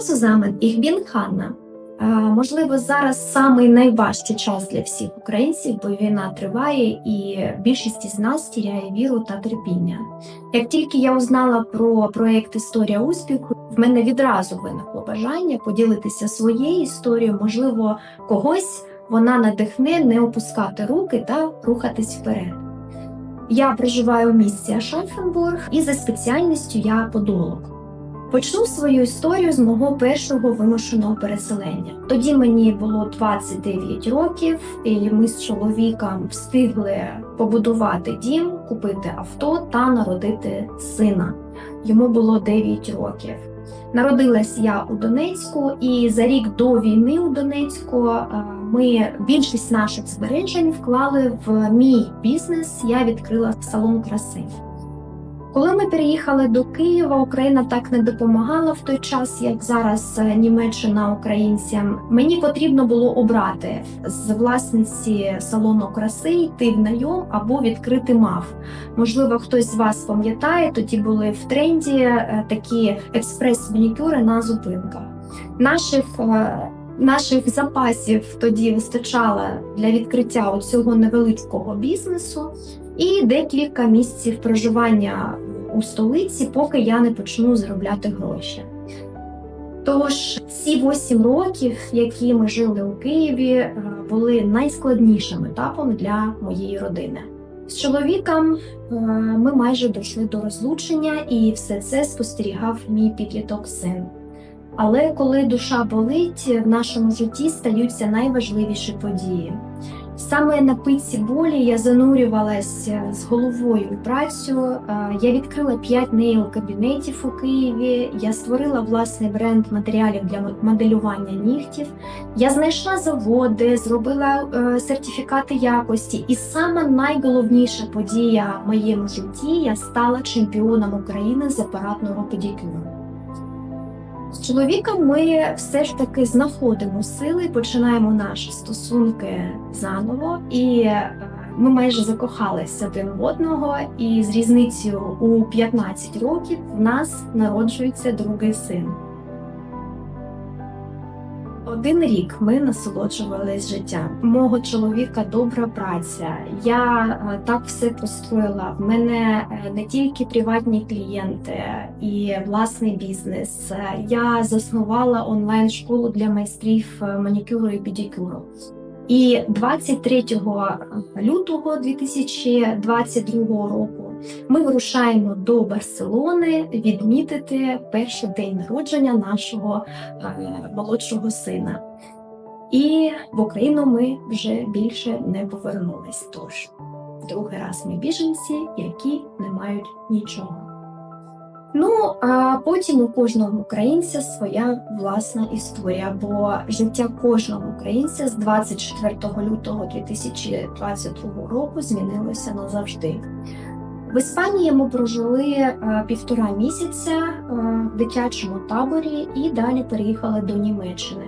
Zusammen, ich bin Можливо, зараз самий найважчий час для всіх українців, бо війна триває, і більшість із нас тіряє віру та терпіння. Як тільки я узнала про проект Історія успіху, в мене відразу виникло бажання поділитися своєю історією, можливо, когось вона надихне не опускати руки та рухатись вперед. Я проживаю в місті Ашафенбург і за спеціальністю я подолог. Почну свою історію з мого першого вимушеного переселення. Тоді мені було 29 років, і ми з чоловіком встигли побудувати дім, купити авто та народити сина. Йому було 9 років. Народилась я у Донецьку, і за рік до війни у Донецьку е, ми більшість наших збережень вклали в мій бізнес. Я відкрила салон краси. Коли ми переїхали до Києва, Україна так не допомагала в той час, як зараз е, Німеччина українцям. Мені потрібно було обрати з власниці салону краси йти в найом або відкрити МАФ. Можливо, хтось з вас пам'ятає, тоді були в тренді е, такі експрес-манікюри на зупинках. Наших е, Наших запасів тоді вистачало для відкриття цього невеличкого бізнесу і декілька місяців проживання у столиці, поки я не почну заробляти гроші. Тож ці 8 років, які ми жили у Києві, е, були найскладнішим етапом для моєї родини. З чоловіком е, ми майже дійшли до розлучення, і все це спостерігав мій підліток син. Але коли душа болить, в нашому житті стаються найважливіші події. Саме на питці болі я занурювалася з головою в працю. Я відкрила 5 нейл-кабінетів у Києві. Я створила власний бренд матеріалів для моделювання нігтів. Я знайшла заводи, зробила е, сертифікати якості. І саме найголовніша подія в моєму житті я стала чемпіоном України з апаратного педикюру. З чоловіком ми все ж таки знаходимо сили, починаємо наші стосунки заново, і е, ми майже закохалися один в одного. І з різницею у 15 років в нас народжується другий син. Один рік ми насолоджувались життям. Мого чоловіка добра праця. Я е, так все построїла. В мене е, не тільки приватні клієнти і власний бізнес. Е, Я заснувала онлайн школу для майстрів манікюру і педикюру. І 23 лютого 2022 року ми вирушаємо до Барселони відмітити перший день народження нашого е, молодшого сина. І в Україну ми вже більше не повернулись. Тож другий раз ми біженці, які не мають нічого. Ну, а потім у кожного українця своя власна історія, бо життя кожного українця з 24 лютого 2022 року змінилося назавжди. В Іспанії ми прожили е, півтора місяця е, в дитячому таборі і далі переїхали до Німеччини.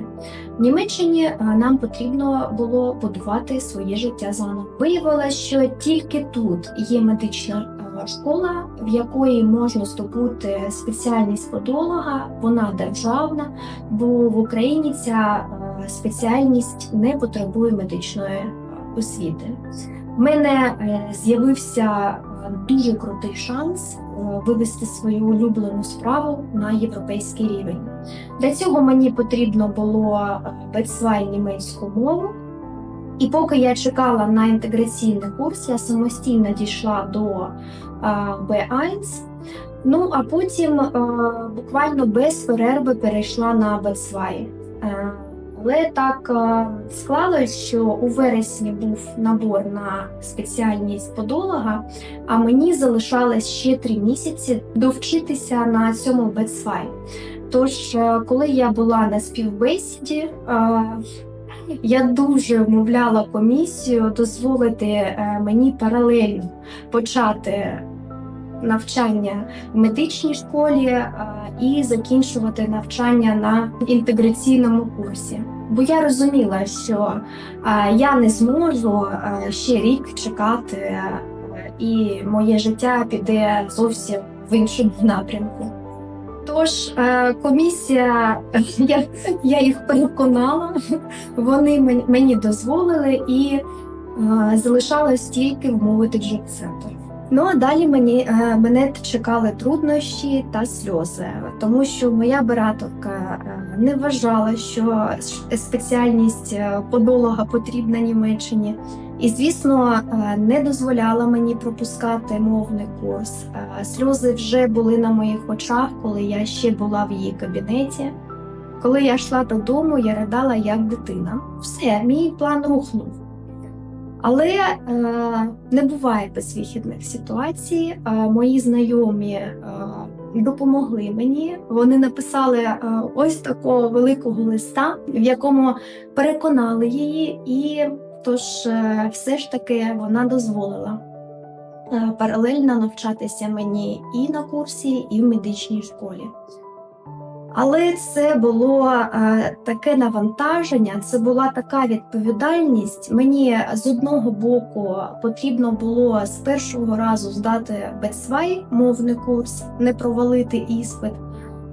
В Німеччині е, нам потрібно було будувати своє життя заново. Виявилося, що тільки тут є медична школа, в якої можна здобути спеціальність подолога. Вона державна, бо в Україні ця спеціальність не потребує медичної освіти. В мене з'явився дуже крутий шанс е, вивести свою улюблену справу на європейський рівень. Для цього мені потрібно було бецвай німецьку мову. І поки я чекала на інтеграційний курс, я самостійно дійшла до е, B1. Ну а потім е, буквально без перерви перейшла на B2. Але так е, склалось, що у вересні був набор на спеціальність подолога, а мені залишалось ще три місяці довчитися на цьому бецфай. Тож, е, коли я була на співбесіді, е, я дуже вмовляла комісію дозволити мені паралельно почати навчання в медичній школі е, і закінчувати навчання на інтеграційному курсі. Бо я розуміла, що е, я не зможу е, ще рік чекати, і моє життя піде зовсім в іншому напрямку. Тож комісія, я, я їх переконала, вони мені дозволили і залишалось тільки вмовити в жит-центр. Ну а далі мені е, мене чекали труднощі та сльози, тому що моя операторка е, не вважала, що спеціальність е, подолога потрібна Німеччині. І, звісно, не дозволяла мені пропускати мовний курс. Сльози вже були на моїх очах, коли я ще була в її кабінеті. Коли я йшла додому, я ридала як дитина. Все, мій план рухнув. Але е, не буває безвихідних ситуацій. Е, мої знайомі е, допомогли мені. Вони написали е, ось такого великого листа, в якому переконали її, і тож е, все ж таки вона дозволила е, паралельно навчатися мені і на курсі, і в медичній школі. Але це було е, таке навантаження, це була така відповідальність. Мені з одного боку потрібно було з першого разу здати бецвай, мовний курс, не провалити іспит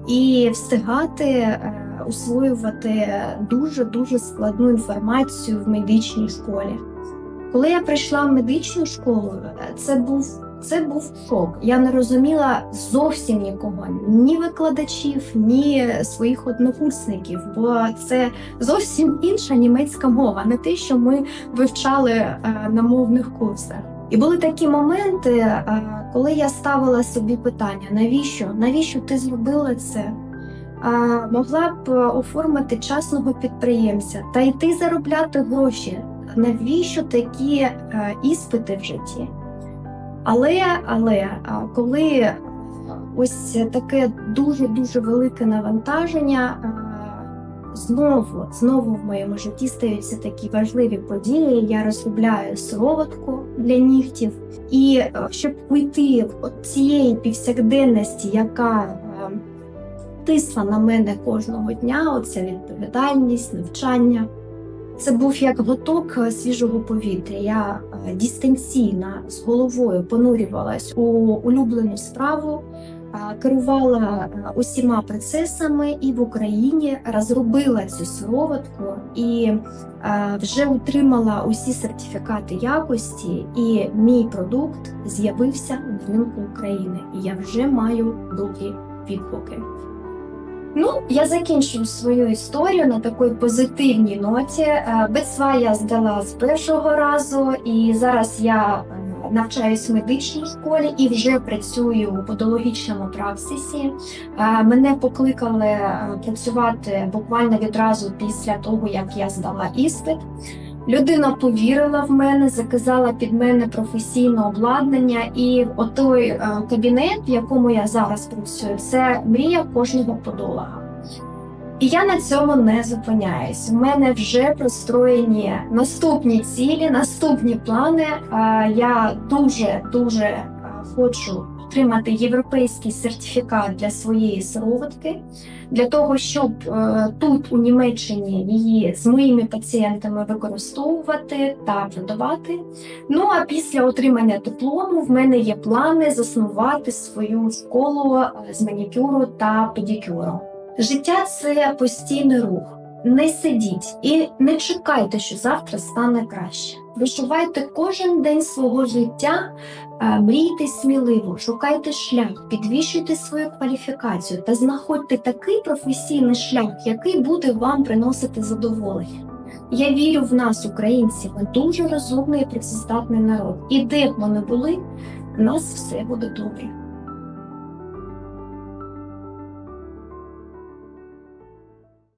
і встигати е, усвоювати дуже дуже складну інформацію в медичній школі. Коли я прийшла в медичну школу, е, це був це був шок. Я не розуміла зовсім нікого, ні викладачів, ні своїх однокурсників, бо це зовсім інша німецька мова, не те, що ми вивчали е, на мовних курсах. І були такі моменти, е, коли я ставила собі питання: навіщо? Навіщо ти зробила це? А, могла б оформити частного підприємця та йти заробляти гроші. Навіщо такі е, іспити в житті? Але, але коли ось таке дуже дуже велике навантаження, знову знову в моєму житті стаються такі важливі події. Я розробляю сироватку для нігтів, і е, щоб уйти від цієї повсякденності, яка е, тисла на мене кожного дня, оця відповідальність, навчання. Це був як глоток е, свіжого повітря. Я е, дистанційно з головою понурювалась у улюблену справу, е, керувала усіма процесами і в Україні розробила цю сироватку і вже отримала усі сертифікати якості. І мій продукт з'явився на ринку України. І я вже маю добрі відгуки. Ну, я закінчую свою історію на такій позитивній ноті. Е, Бецва я здала з першого разу, і зараз я е, навчаюсь в медичній школі і вже працюю у подологічному практисі. Е, Мене покликали працювати буквально відразу після того, як я здала іспит. Людина повірила в мене, заказала під мене професійне обладнання, і отой е, кабінет, в якому я зараз працюю, це мрія кожного подолога. І я на цьому не зупиняюсь. У мене вже простроєні наступні цілі, наступні плани. Я дуже дуже е, хочу отримати європейський сертифікат для своєї сироватки, для того, щоб е, тут у Німеччині її з моїми пацієнтами використовувати та продавати. Ну а після отримання диплому в мене є плани заснувати свою школу е, з манікюру та педикюру. Життя це постійний рух. Не сидіть і не чекайте, що завтра стане краще. Виживайте кожен день свого життя, е, мрійте сміливо, шукайте шлях, підвищуйте свою кваліфікацію та знаходьте такий професійний шлях, який буде вам приносити задоволення. Я вірю в нас, українців, ми дуже розумний і працездатний народ. І де б ми не були, у нас все буде добре.